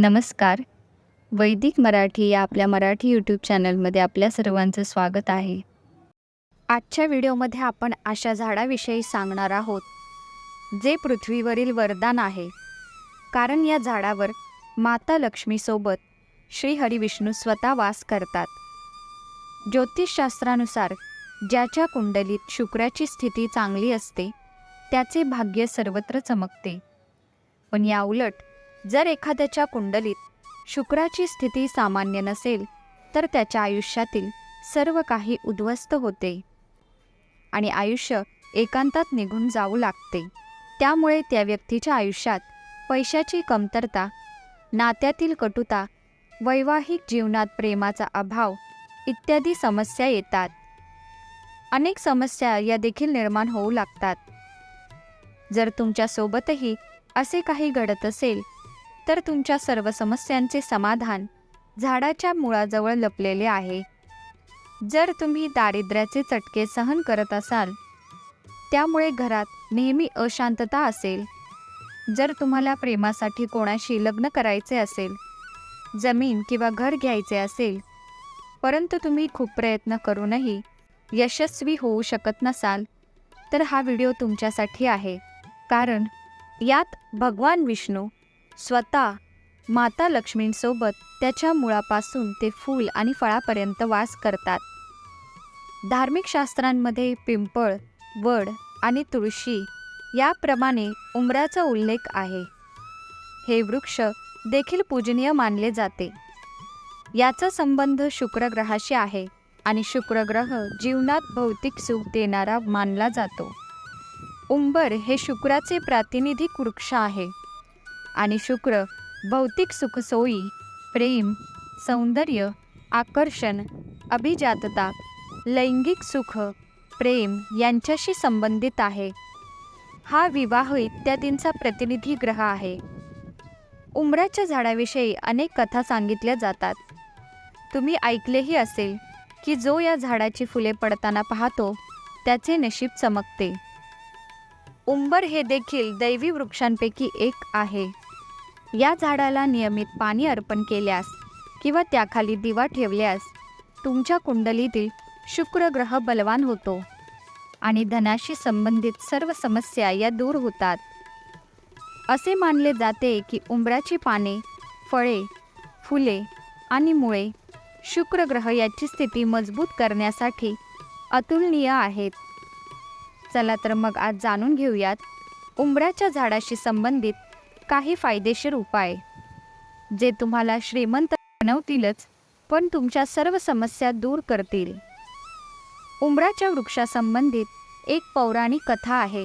नमस्कार. वैदिक मराठी या आपल्या मराठी यूट्यूब चॅनलमध्ये आपल्या सर्वांचं स्वागत आहे. आजच्या व्हिडिओमध्ये आपण अशा झाडाविषयी सांगणार आहोत जे पृथ्वीवरील वरदान आहे. कारण या झाडावर माता लक्ष्मीसोबत श्रीहरिविष्णू स्वतः वास करतात. ज्योतिषशास्त्रानुसार ज्याच्या कुंडलीत शुक्राची स्थिती चांगली असते त्याचे भाग्य सर्वत्र चमकते. पण याउलट जर एखाद्याच्या कुंडलीत शुक्राची स्थिती सामान्य नसेल तर त्याच्या आयुष्यातील सर्व काही उद्ध्वस्त होते आणि आयुष्य एकांतात निघून जाऊ लागते. त्यामुळे त्या व्यक्तीच्या आयुष्यात पैशाची कमतरता नात्यातील कटुता वैवाहिक जीवनात प्रेमाचा अभाव इत्यादी समस्या येतात. अनेक समस्या या देखील निर्माण होऊ लागतात. जर तुमच्यासोबतही असे काही घडत असेल तर तुमच्या सर्व समस्यांचे समाधान झाडाच्या मुळाजवळ लपलेले आहे. जर तुम्ही दारिद्र्याचे चटके सहन करत असाल त्यामुळे घरात नेहमी अशांतता असेल. जर तुम्हाला प्रेमासाठी कोणाशी लग्न करायचे असेल जमीन किंवा घर घ्यायचे असेल परंतु तुम्ही खूप प्रयत्न करूनही यशस्वी होऊ शकत नसाल तर हा व्हिडिओ तुमच्यासाठी आहे. कारण यात भगवान विष्णू स्वतः माता लक्ष्मींसोबत त्याच्या मुळापासून ते फूल आणि फळापर्यंत वास करतात. धार्मिक शास्त्रांमध्ये पिंपळ वड आणि तुळशी याप्रमाणे उमराचा उल्लेख आहे. हे वृक्ष देखील पूजनीय मानले जाते. याचा संबंध शुक्रग्रहाशी आहे आणि शुक्रग्रह जीवनात भौतिक सुख देणारा मानला जातो. उंबर हे शुक्राचे प्रातिनिधिक वृक्ष आहे. आणि शुक्र भौतिक सुखसोयी प्रेम सौंदर्य आकर्षण अभिजातता लैंगिक सुख प्रेम यांच्याशी संबंधित आहे. हा विवाह इत्यादींचा प्रतिनिधी ग्रह आहे. उमराच्या झाडाविषयी अनेक कथा सांगितल्या जातात. तुम्ही ऐकलेही असेल की जो या झाडाची फुले पडताना पाहतो त्याचे नशीब चमकते. उंबर हे देखील दैवी वृक्षांपैकी एक आहे. या झाडाला नियमित पाणी अर्पण केल्यास किंवा त्याखाली दिवा ठेवल्यास तुमच्या कुंडलीतील शुक्र ग्रह बलवान होतो आणि धनाशी संबंधित सर्व समस्या या दूर होतात. असे मानले जाते की उंबराची पाने फळे फुले आणि मुळे शुक्र ग्रह याची स्थिती मजबूत करण्यासाठी अतुलनीय आहेत. चला तर मग आज जाणून घेऊयात उंबऱ्याच्या झाडाशी संबंधित काही फायदेशीर उपाय. जे तुम्हाला श्रीमंत बनवतीलच पण तुमच्या सर्व समस्या दूर करतील. उंबराच्या वृक्षासंबंधित एक पौराणिक कथा आहे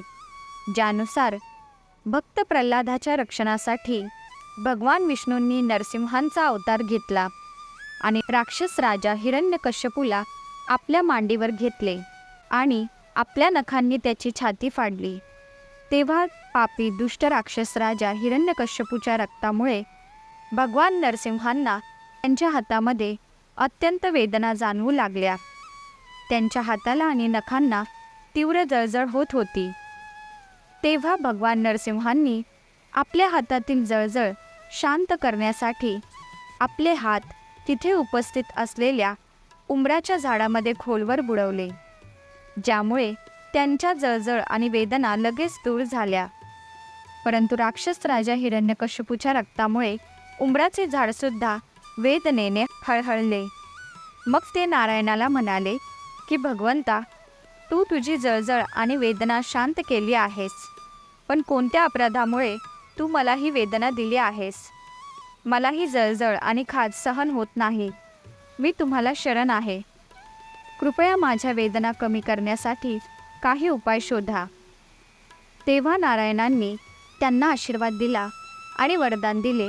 ज्यानुसार भक्त प्रल्हादाच्या रक्षणासाठी भगवान विष्णूंनी नरसिंहांचा अवतार घेतला आणि राक्षस राजा हिरण्यकश्यपूला आपल्या मांडीवर घेतले आणि आपल्या नखांनी त्याची छाती फाडली. तेव्हा पापी दुष्ट राक्षस राजा हिरण्यकश्यपूच्या रक्तामुळे भगवान नरसिंहांना त्यांच्या हातामध्ये अत्यंत वेदना जाणवू लागल्या. त्यांच्या हाताला आणि नखांना तीव्र जळजळ होत होती. तेव्हा भगवान नरसिंहांनी आपल्या हातातील जळजळ शांत करण्यासाठी आपले हात तिथे उपस्थित असलेल्या उमराच्या झाडामध्ये खोलवर बुडवले. ज्यामुळे त्यांच्या जळजळ आणि वेदना लगेच दूर झाल्या. परंतु राक्षस राजा हिरण्यकश्यपूच्या रक्तामुळे उमराचे झाडसुद्धा वेदनेने हळहळले. मग ते नारायणाला म्हणाले की भगवंता तू तुझी जळजळ आणि वेदना शांत केली आहेस पण कोणत्या अपराधामुळे तू मला ही वेदना दिली आहेस? मला ही जळजळ आणि खाज सहन होत नाही. मी तुम्हाला शरण आहे. कृपया माझ्या वेदना कमी करण्यासाठी काही उपाय शोधा. तेव्हा नारायणांनी त्यांना आशीर्वाद दिला आणि वरदान दिले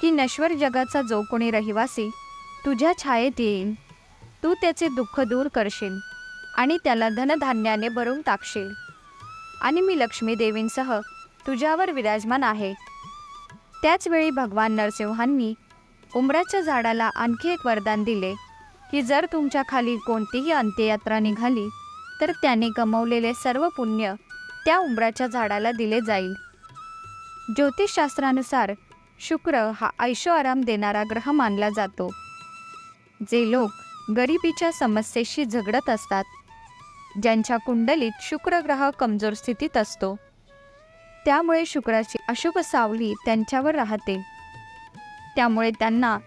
की नश्वर जगाचा जो कोणी रहिवासी तुझ्या छायेत येईल तू त्याचे दुःख दूर करशील आणि त्याला धनधान्याने भरून टाकशील. आणि मी लक्ष्मी देवींसह तुझ्यावर विराजमान आहे. त्याचवेळी भगवान नरसिंहांनी उमराच्या झाडाला आणखी एक वरदान दिले. की जर तुमच्या खाली कोणतीही अंत्ययात्रा निघाली तर त्याने गमावलेले सर्व पुण्य त्या उंबराच्या झाडाला दिले जाईल. ज्योतिषशास्त्रानुसार शुक्र हा ऐशो आराम देणारा ग्रह मानला जातो. जे लोक गरिबीच्या समस्येशी झगडत असतात ज्यांच्या कुंडलीत शुक्र ग्रह कमजोर स्थितीत असतो. त्यामुळे शुक्राची अशुभ सावली त्यांच्यावर राहते. त्यामुळे त्यांना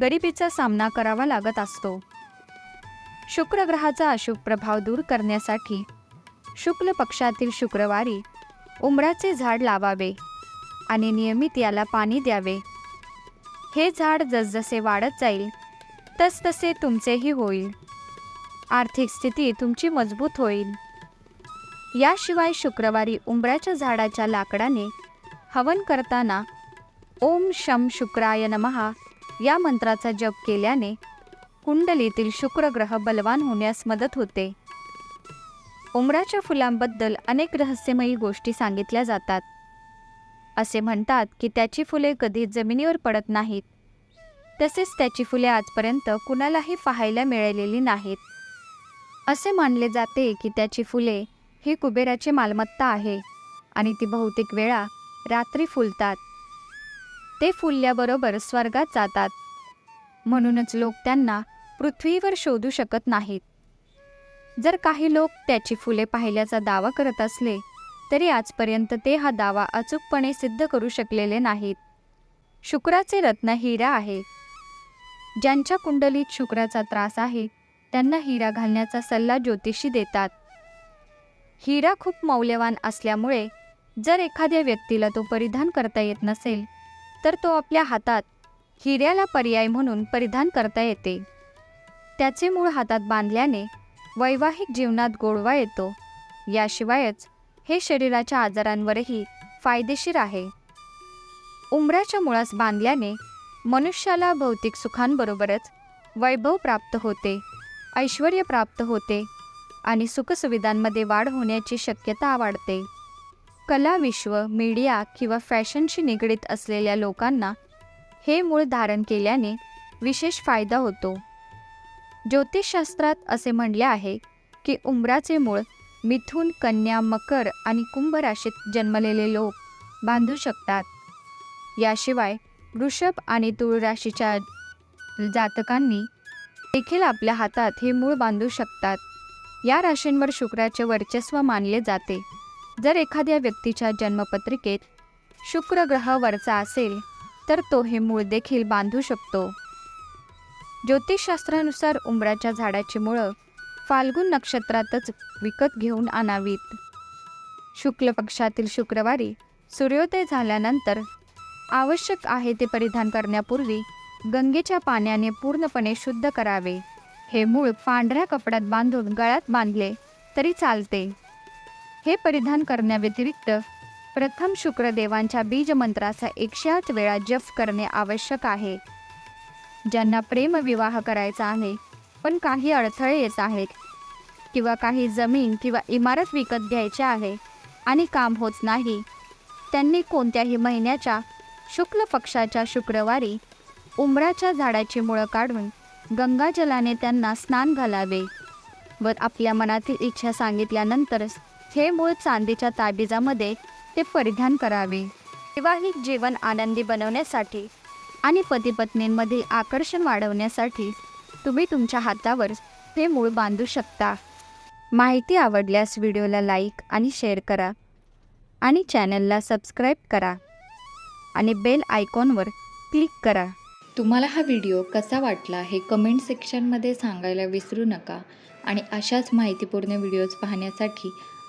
गरिबीचा सामना करावा लागत असतो. शुक्र ग्रहाचा अशुभ प्रभाव दूर करण्यासाठी शुक्ल पक्षातील शुक्रवारी उमराचे झाड लावावे आणि नियमित याला पाणी द्यावे. हे झाड जसजसे वाढत जाईल तसतसे तुमचेही होईल. आर्थिक स्थिती तुमची मजबूत होईल. याशिवाय शुक्रवारी उंबराच्या झाडाच्या लाकडाने हवन करताना ओम शम शुक्राय नमहा या मंत्राचा जप केल्याने कुंडलीतील शुक्रग्रह बलवान होण्यास मदत होते. उमराच्या फुलांबद्दल अनेक रहस्यमयी गोष्टी सांगितल्या जातात. असे म्हणतात की त्याची फुले कधी जमिनीवर पडत नाहीत. तसेच त्याची फुले आजपर्यंत कुणालाही पाहायला मिळालेली नाहीत. असे मानले जाते की त्याची फुले ही कुबेराची मालमत्ता आहे आणि ती बहुतेक वेळा रात्री फुलतात. ते फुलल्याबरोबर स्वर्गात जातात. म्हणूनच लोक त्यांना पृथ्वीवर शोधू शकत नाहीत. जर काही लोक त्याची फुले पाहिल्याचा दावा करत असले तरी आजपर्यंत ते हा दावा अचूकपणे सिद्ध करू शकलेले नाहीत. शुक्राचे रत्न हिरा आहे. ज्यांच्या कुंडलीत शुक्राचा त्रास आहे त्यांना हिरा घालण्याचा सल्ला ज्योतिषी देतात. हिरा खूप मौल्यवान असल्यामुळे जर एखाद्या व्यक्तीला तो परिधान करता येत नसेल तर तो आपल्या हातात हिऱ्याला पर्याय म्हणून परिधान करता येते. त्याचे मूळ हातात बांधल्याने वैवाहिक जीवनात गोडवा येतो. याशिवायच हे शरीराच्या आजारांवरही फायदेशीर आहे. उमराच्या मुळास बांधल्याने मनुष्याला भौतिक सुखांबरोबरच वैभव प्राप्त होते ऐश्वर प्राप्त होते आणि सुखसुविधांमध्ये वाढ होण्याची शक्यता वाढते. कलाविश्व मीडिया किंवा फॅशनशी निगडीत असलेल्या लोकांना हे मूळ धारण केल्याने विशेष फायदा होतो. ज्योतिषशास्त्रात असे म्हणले आहे की उमराचे मूळ मिथून कन्या मकर आणि कुंभ राशीत जन्मलेले लोक बांधू शकतात. याशिवाय वृषभ आणि तुळ राशीच्या जातकांनी देखील आपल्या हातात हे मूळ बांधू शकतात. या राशींवर शुक्राचे वर्चस्व मानले जाते. जर एखाद्या व्यक्तीच्या जन्मपत्रिकेत शुक्र ग्रह वरचा असेल तर तो हे मूळ देखील बांधू शकतो. ज्योतिषशास्त्रानुसार उंबराच्या झाडाची मुळं फाल्गुन नक्षत्रातच विकत घेऊन आणावीत. शुक्ल पक्षातील शुक्रवारी सूर्योदय झाल्यानंतर आवश्यक आहे ते परिधान करण्यापूर्वी गंगेच्या पाण्याने पूर्णपणे शुद्ध करावे. हे मूळ पांढऱ्या कपड्यात बांधून गळ्यात बांधले तरी चालते. हे परिधान करण्याव्यतिरिक्त प्रथम शुक्रदेवांच्या बीजमंत्राचा एकशे आठ वेळा जप करणे आवश्यक आहे. ज्यांना प्रेमविवाह करायचा आहे पण काही अडथळे येत आहेत किंवा काही जमीन किंवा इमारत विकत घ्यायची आहे आणि काम होत नाही त्यांनी कोणत्याही महिन्याच्या शुक्ल पक्षाच्या शुक्रवारी उमराच्या झाडाची मुळं काढून गंगाजलाने त्यांना स्नान घालावे व आपल्या मनातील इच्छा सांगितल्यानंतरच हे मूळ चांदीच्या ताबिजामध्ये ते परिधान करावे. वैवाहिक जीवन आनंदी बनवण्यासाठी आणि पती पत्नींमध्ये आकर्षण वाढवण्यासाठी तुम्ही तुमच्या हातावर हे मूळ बांधू शकता. माहिती आवडल्यास व्हिडिओला लाईक आणि शेअर करा आणि चॅनलला सबस्क्राईब करा आणि बेल आयकॉनवर क्लिक करा. तुम्हाला हा व्हिडिओ कसा वाटला हे कमेंट सेक्शनमध्ये सांगायला विसरू नका आणि अशाच माहितीपूर्ण व्हिडिओज पाहण्यासाठी